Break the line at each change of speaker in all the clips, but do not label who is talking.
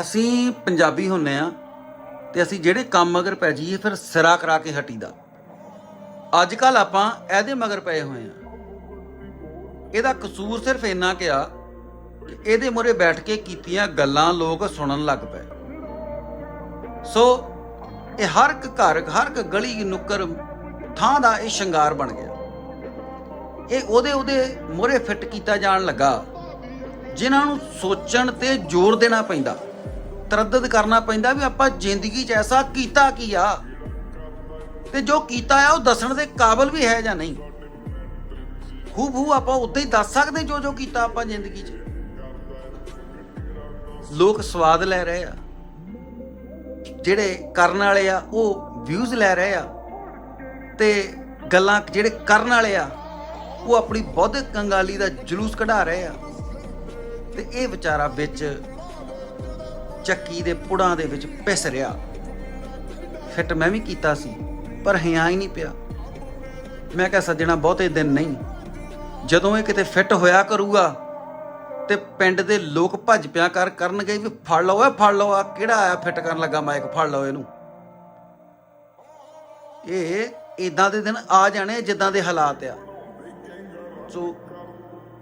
ਅਸੀਂ ਪੰਜਾਬੀ ਹੁੰਨੇ ਆ ਤੇ ਅਸੀਂ ਜਿਹੜੇ ਕੰਮ ਮਗਰ ਪੈ ਜਾਈਏ ਫਿਰ ਸਿਰਾ ਕਰਾ ਕੇ ਹਟੀਦਾ। ਅੱਜ ਕੱਲ ਆਪਾਂ ਇਹਦੇ ਮਗਰ ਪਏ ਹੋਏ ਆ। ਇਹਦਾ ਕਸੂਰ ਸਿਰਫ ਇੰਨਾ ਕਿਆ ਕਿ ਇਹਦੇ ਮੂਹਰੇ ਬੈਠ ਕੇ ਕੀਤੀਆਂ ਗੱਲਾਂ ਲੋਕ ਸੁਣਨ ਲੱਗ ਪਏ। ਸੋ ਇਹ ਹਰ ਇੱਕ ਘਰ, ਹਰ ਇੱਕ ਗਲੀ, ਨੁੱਕਰ ਥਾਂ ਦਾ ਇਹ ਸ਼ਿੰਗਾਰ ਬਣ ਗਿਆ। ਇਹ ਉਹਦੇ ਉਹਦੇ ਮੂਹਰੇ ਫਿੱਟ ਕੀਤਾ ਜਾਣ ਲੱਗਾ, ਜਿਨ੍ਹਾਂ ਨੂੰ ਸੋਚਣ ਤੇ ਜ਼ੋਰ ਦੇਣਾ ਪੈਂਦਾ। ਤਰੱਦਦ ਕਰਨਾ ਪੈਂਦਾ ਵੀ ਆਪਾਂ ਜ਼ਿੰਦਗੀ 'ਚ ਐਸਾ ਕੀਤਾ ਕੀ ਆ? ਤੇ ਜੋ ਕੀਤਾ ਆ ਉਹ ਦੱਸਣ ਦੇ ਕਾਬਿਲ ਵੀ ਹੈ ਜਾਂ ਨਹੀਂ? ਹੂ ਹੂ ਆਪਾਂ ਉਦਾਂ ਹੀ ਦੱਸ ਸਕਦੇ ਜੋ ਜੋ ਕੀਤਾ ਆਪਾਂ ਜ਼ਿੰਦਗੀ 'ਚ। ਲੋਕ ਸਵਾਦ ਲੈ ਰਹੇ ਆ। ਜਿਹੜੇ ਕਰਨ ਵਾਲੇ ਆ, ਉਹ ਵਿਊਜ਼ ਲੈ ਰਹੇ ਆ। ਤੇ ਗੱਲਾਂ ਜਿਹੜੇ ਕਰਨ ਵਾਲੇ ਆ, ਉਹ ਆਪਣੀ ਬੌਧਿਕ ਕੰਗਾਲੀ ਦਾ ਜਲੂਸ ਕਢਾ ਰਹੇ ਆ। ਤੇ ਇਹ ਵਿਚਾਰਾ ਵਿੱਚ ਚੱਕੀ ਦੇ ਪੁੜਾਂ ਦੇ ਵਿੱਚ ਪਿਸ ਰਿਹਾ। ਫਿੱਟ ਮੈਂ ਵੀ ਕੀਤਾ ਸੀ, ਪਰ ਹਿਆ ਹੀ ਨਹੀਂ ਪਿਆ। ਮੈਂ ਕਿਹਾ, ਸੱਜਣਾ, ਬਹੁਤੇ ਦਿਨ ਨਹੀਂ। ਜਦੋਂ ਇਹ ਕਿਤੇ ਫਿੱਟ ਹੋਇਆ ਕਰੂਗਾ ਤੇ ਪਿੰਡ ਦੇ ਲੋਕ ਭੱਜ ਪਿਆ ਕਰ ਕਰਨਗੇ ਵੀ ਫੜ ਲਓ ਏ ਫੜ ਲਓ ਆ ਕਿਹੜਾ ਆਇਆ ਫਿੱਟ ਕਰਨ ਲੱਗਾ ਮਾਈਕ? ਫੜ ਲਓ ਇਹਨੂੰ। ਇਹ ਇਦਾਂ ਦੇ ਦਿਨ ਆ ਜਾਣੇ ਜਿੱਦਾਂ ਦੇ ਹਾਲਾਤ ਆ। ਸੋ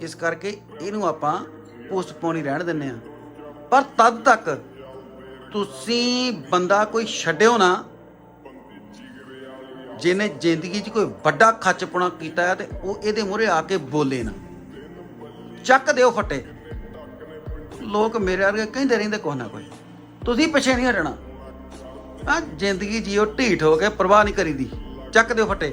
ਇਸ ਕਰਕੇ ਇਹਨੂੰ ਆਪਾਂ ਪੋਸਟਪੋਨ ਹੀ ਰਹਿਣ ਦਿੰਨੇ ਆ ਪਰ ਤਦ ਤੱਕ ਤੁਸੀਂ ਬੰਦਾ ਕੋਈ ਛੱਡਿਓ ਨਾ, ਜਿਹਨੇ ਜ਼ਿੰਦਗੀ 'ਚ ਕੋਈ ਵੱਡਾ ਖੱਚਪੁਣਾ ਕੀਤਾ ਹੈ ਤੇ ਉਹ ਇਹਦੇ ਮੂਹਰੇ ਆ ਕੇ ਬੋਲੇ ਨਾ। ਚੱਕ ਦਿਓ ਫੱਟੇ। ਲੋਕ ਮੇਰੇ ਵਰਗੇ ਕਹਿੰਦੇ ਰਹਿੰਦੇ ਕੁਛ ਨਾ ਕੋਈ ਤੁਸੀਂ ਪਿੱਛੇ ਨਹੀਂ ਹਟਣਾ। ਆ ਜ਼ਿੰਦਗੀ ਜੀਓ ਢੀਠ ਹੋ ਕੇ ਪਰਵਾਹ ਨਹੀਂ ਕਰੀਦੀ। ਚੱਕ ਦਿਓ ਫੱਟੇ।